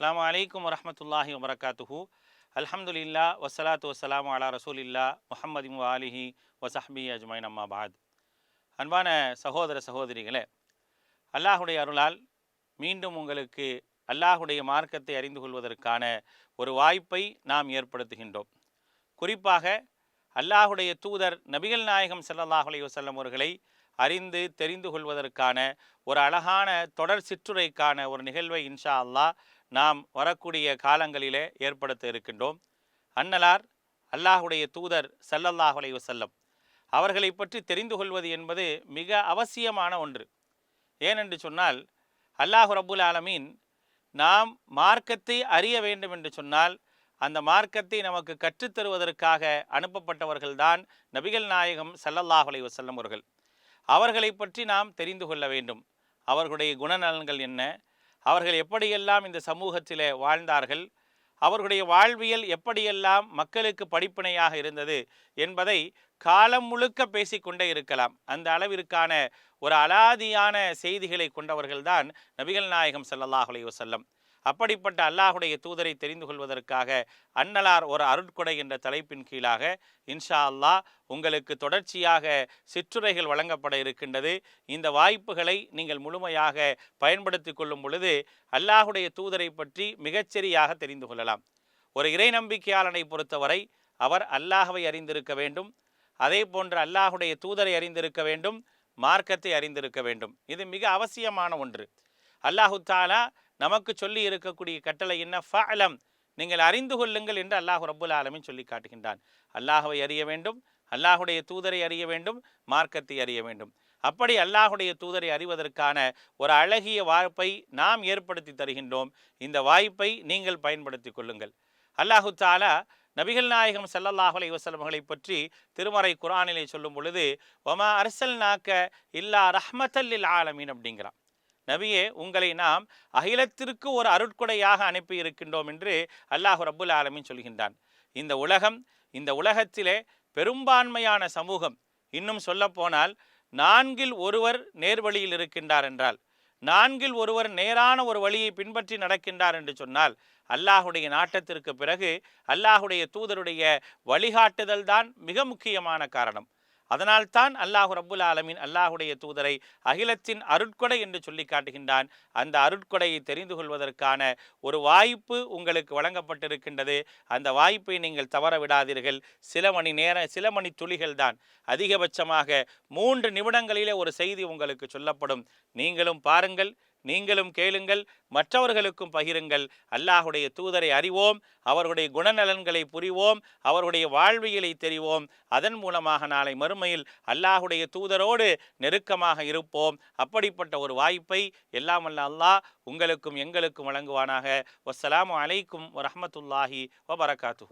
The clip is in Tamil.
அஸ்லாம் வலைக்கம் வரமத்துல்லாஹி வபரகாத்துஹூ. அல்ஹம்துலில்லா வசலாத்து வசலாம் அலா ரசூலில்லா முஹம்மதின் அலிஹி வசஹ்பி அஜ்மைன் அம்மா பாத் அன்பான சகோதர சகோதரிகளே அல்லாஹுடைய அருளால் மீண்டும் உங்களுக்கு அல்லாஹுடைய மார்க்கத்தை அறிந்து கொள்வதற்கான ஒரு வாய்ப்பை நாம் ஏற்படுத்துகின்றோம். குறிப்பாக அல்லாஹுடைய தூதர் நபிகள் நாயகம் ஸல்லல்லாஹு அலைஹி அவர்களை அறிந்து தெரிந்து கொள்வதற்கான ஒரு அழகான தொடர் சிற்றுரைக்கான ஒரு நிகழ்வை இன்ஷா அல்லாஹ் நாம் வரக்கூடிய காலங்களிலே ஏற்படுத்த இருக்கின்றோம். அன்னலார் அல்லாஹுடைய தூதர் ஸல்லல்லாஹு அலைஹி வஸல்லம் அவர்களை பற்றி தெரிந்து கொள்வது என்பது மிக அவசியமான ஒன்று. ஏனென்று சொன்னால் அல்லாஹு ரபுல் ஆலமீன் நாம் மார்க்கத்தை அறிய வேண்டும் என்று சொன்னால் அந்த மார்க்கத்தை நமக்கு கற்றுத்தருவதற்காக அனுப்பப்பட்டவர்கள்தான் நபிகள் நாயகம் ஸல்லல்லாஹு அலைஹி வஸல்லம் அவர்கள். அவர்களை பற்றி நாம் தெரிந்து கொள்ள வேண்டும். அவர்களுடைய குணநலன்கள் என்ன? அவர்கள் எப்படியெல்லாம் இந்த சமூகத்திலே வாழ்ந்தார்கள்? அவர்களுடைய வாழ்வியல் எப்படியெல்லாம் மக்களுக்கு படிப்பினையாக இருந்தது என்பதை காலம் முழுக்க பேசிக்கொண்டே இருக்கலாம். அந்த அளவிற்கான ஒரு அலாதியான செய்திகளை கொண்டவர்கள்தான் நபிகள் நாயகம் ஸல்லல்லாஹு அலைஹி அப்படிப்பட்ட அல்லாஹுடைய தூதரை தெரிந்து கொள்வதற்காக அன்னலார் ஒரு அருட்கொடை என்ற தலைப்பின் கீழாக இன்ஷா அல்லாஹ் உங்களுக்கு தொடர்ச்சியாக சிற்றுரைகள் வழங்கப்பட இருக்கின்றது. இந்த வாய்ப்புகளை நீங்கள் முழுமையாக பயன்படுத்தி கொள்ளும் பொழுது அல்லாஹுடைய தூதரை பற்றி மிகச்சரியாக தெரிந்து கொள்ளலாம். ஒரு இறை நம்பிக்கையாளனை பொறுத்தவரை அவர் அல்லாஹவை அறிந்திருக்க வேண்டும். அதே போன்று அல்லாஹுடைய தூதரை அறிந்திருக்க வேண்டும் மார்க்கத்தை அறிந்திருக்க வேண்டும். இது மிக அவசியமான ஒன்று. அல்லாஹு தாலா நமக்கு சொல்லி இருக்கக்கூடிய கட்டளை என்ன? ஃபலம் நீங்கள் அறிந்து கொள்ளுங்கள் என்று அல்லாஹ் ரபுல் ஆலமின் சொல்லி காட்டுகின்றான். அல்லாஹவை அறிய வேண்டும் அல்லாஹுடைய தூதரை அறிய வேண்டும் மார்க்கத்தை அறிய வேண்டும். அப்படி அல்லாஹுடைய தூதரை அறிவதற்கான ஒரு அழகிய வாய்ப்பை நாம் ஏற்படுத்தி தருகின்றோம். இந்த வாய்ப்பை நீங்கள் பயன்படுத்தி கொள்ளுங்கள். அல்லாஹு தாலா நபிகள் நாயகம் சல்லல்லாஹ் அலைஹி பற்றி திருமறை குரானிலே சொல்லும் பொழுது ஒமா அரசல் நாக்க இல்லா ரஹ்மத்தல்லில் ஆலமீன் அப்படிங்கிறான். நபியே உங்களை நாம் அகிலத்திற்கு ஒரு அருட்கொடையாக அனுப்பி இருக்கின்றோம் என்று அல்லாஹு ரபுல் ஆலமின் சொல்கின்றான். இந்த உலகம் இந்த உலகத்திலே பெரும்பான்மையான சமூகம் இன்னும் சொல்லப்போனால் நான்கில் ஒருவர் நேர்வழியில் இருக்கின்றார் என்றால் நான்கில் ஒருவர் நேரான ஒரு வழியை பின்பற்றி நடக்கின்றார் என்று சொன்னால் அல்லாஹுடைய நாட்டத்திற்கு பிறகு அல்லாஹுடைய தூதருடைய வழிகாட்டுதல் தான் மிக முக்கியமான காரணம். அதனால்தான் அல்லாஹு ரப்புல் ஆலமின் அல்லாஹுடைய தூதரை அகிலத்தின் அருட்கொடை என்று சொல்லி காட்டுகின்றான். அந்த அருட்கொடையை தெரிந்து கொள்வதற்கான ஒரு வாய்ப்பு உங்களுக்கு வழங்கப்பட்டிருக்கின்றது. அந்த வாய்ப்பை நீங்கள் தவற விடாதீர்கள். சில மணி நேர சில மணி துளிகள் தான். அதிகபட்சமாக மூன்று நிமிடங்களிலே ஒரு செய்தி உங்களுக்கு சொல்லப்படும். நீங்களும் பாருங்கள். நீங்களும் கேளுங்கள் மற்றவர்களுக்கும் பகிருங்கள். அல்லாஹுடைய தூதரை அறிவோம் அவருடைய குணநலன்களை புரிவோம் அவருடைய வாழ்வியலை தெரிவோம். அதன் மூலமாக நாளை மறுமையில் அல்லாஹுடைய தூதரோடு நெருக்கமாக இருப்போம். அப்படிப்பட்ட ஒரு வாய்ப்பை எல்லாம் அல்ல அல்லாஹ் உங்களுக்கும் எங்களுக்கும் வழங்குவானாக. வசலாம் அலைக்கும் வரமத்துல்லாஹி வபரகாத்து